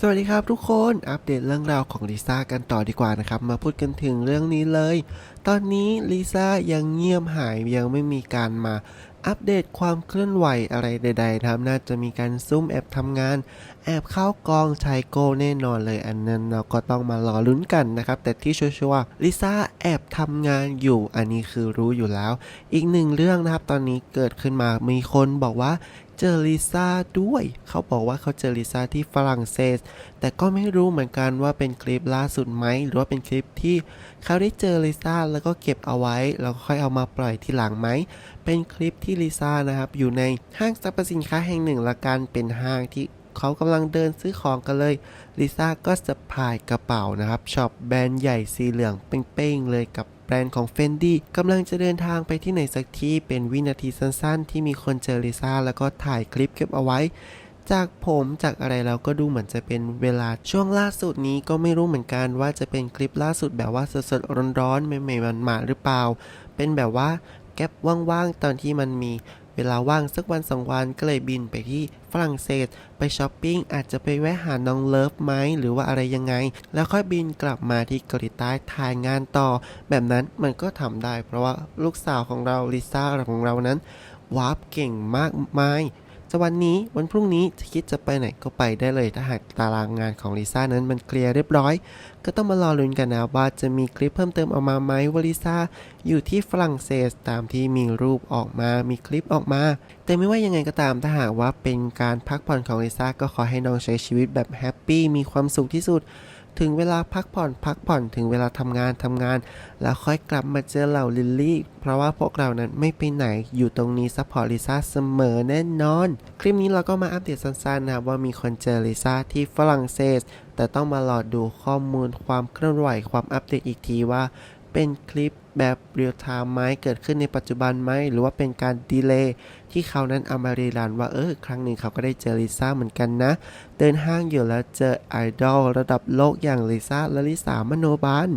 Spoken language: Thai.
สวัสดีครับทุกคนอัปเดตเรื่องราวของลิซ่ากันต่อดีกว่านะครับ มาพูดกันถึงเรื่องนี้เลย ตอนนี้ลิซ่ายังเงียบหายยังไม่มีการมาอัปเดตความเคลื่อนไหวอะไรใดๆนะครับน่าจะมีการซุ่มแอบทำงาน แอบเข้ากองชายโก้แน่นอนเลยอันนั้นเราก็ต้องมารอลุ้นกันนะครับ แต่ที่ชัวร์ลิซ่าแอบทำงานอยู่อันนี้คือรู้อยู่แล้ว อีกหนึ่งเรื่องนะครับ ตอนนี้เกิดขึ้นมามีคนบอกว่า เจอลิซ่าด้วย เขาบอกว่าเขาเจอลิซ่าที่ฝรั่งเศส แต่ก็ไม่รู้เหมือนกันว่าเป็นคลิปล่าสุดไหม หรือว่าเป็นคลิปที่เขาได้เจอลิซ่าแล้วก็เก็บเอาไว้ แล้วค่อยเอามาปล่อยทีหลังไหม เป็นคลิปที่ลิซ่านะครับ อยู่ในห้างสรรพสินค้าแห่งหนึ่งละกัน เป็นห้างที่เขากำลังเดินซื้อของกันเลย ลิซ่าก็สะพายกระเป๋านะครับช็อปแบรนด์ใหญ่สีเหลืองเป้งๆเลยกับ แบรนด์ของ Fendi กำลังจะเดินทางไปที่ไหนสักที่เป็นวินาทีสั้นๆ ที่มีคนเจอลิซ่าแล้วก็ถ่ายคลิปเก็บเอาไว้ จากผมจากอะไรแล้วก็ดูเหมือนจะเป็นเวลาช่วงล่าสุดนี้ก็ไม่รู้เหมือนกันว่าจะเป็นคลิปล่าสุดแบบว่าสดๆร้อนๆใหม่ๆมันมาหรือเปล่า เป็นแบบว่าแก็บว่างๆตอนที่มันมี เวลาว่างสักวันสองวันก็เลยบินไปที่ฝรั่งเศสไปช้อปปิ้งอาจจะไปแวะหาน้องเลิฟไหมหรือว่าอะไรยังไง แล้วค่อยบินกลับมาที่เกาหลีใต้ถ่ายงานต่อ แบบนั้นมันก็ทำได้ เพราะว่าลูกสาวของเราลิซ่าของเรานั้นวาร์ปเก่งมากมาย จะวันนี้วันพรุ่งนี้จะคิดจะไปไหนก็ไปได้เลยถ้าหากตารางงานของลิซ่านั้นมันเคลียร์เรียบร้อย ก็ต้องมารอลุ้นกันนะว่าจะมีคลิปเพิ่มเติมออกมาไหมว่าลิซ่าอยู่ที่ฝรั่งเศสตามที่มีรูปออกมา มีคลิปออกมา แต่ไม่ว่ายังไงก็ตามถ้าหากว่าเป็นการพักผ่อนของลิซ่าก็ขอให้น้องใช้ชีวิตแบบแฮปปี้มีความสุขที่สุด ถึงเวลาพักผ่อนพักผ่อนถึงเวลาทำงานทำงาน แล้วค่อยกลับมาเจอเหล่าลิลลี่ เพราะว่าพวกเรานั้นไม่ไปไหนอยู่ตรงนี้ซัพพอร์ตลิซ่าเสมอแน่นอน คลิปนี้เราก็มาอัปเดตสั้นๆนะครับว่ามีคนเจอลิซ่าที่ฝรั่งเศสแต่ต้องมารอดูข้อมูลความเคลื่อนไหวความอัปเดตอีกทีว่า เป็นคลิปแบบเรียลไทม์ไหมเกิดขึ้นในปัจจุบันไหม หรือว่าเป็นการดีเลย์ที่เขานั้นเอามารีรันว่าเออครั้งหนึ่งเขาก็ได้เจอลิซ่าเหมือนกันนะ เดินห้างอยู่แล้วเจอไอดอลระดับโลกอย่างลิซ่าและลิสามโนบาน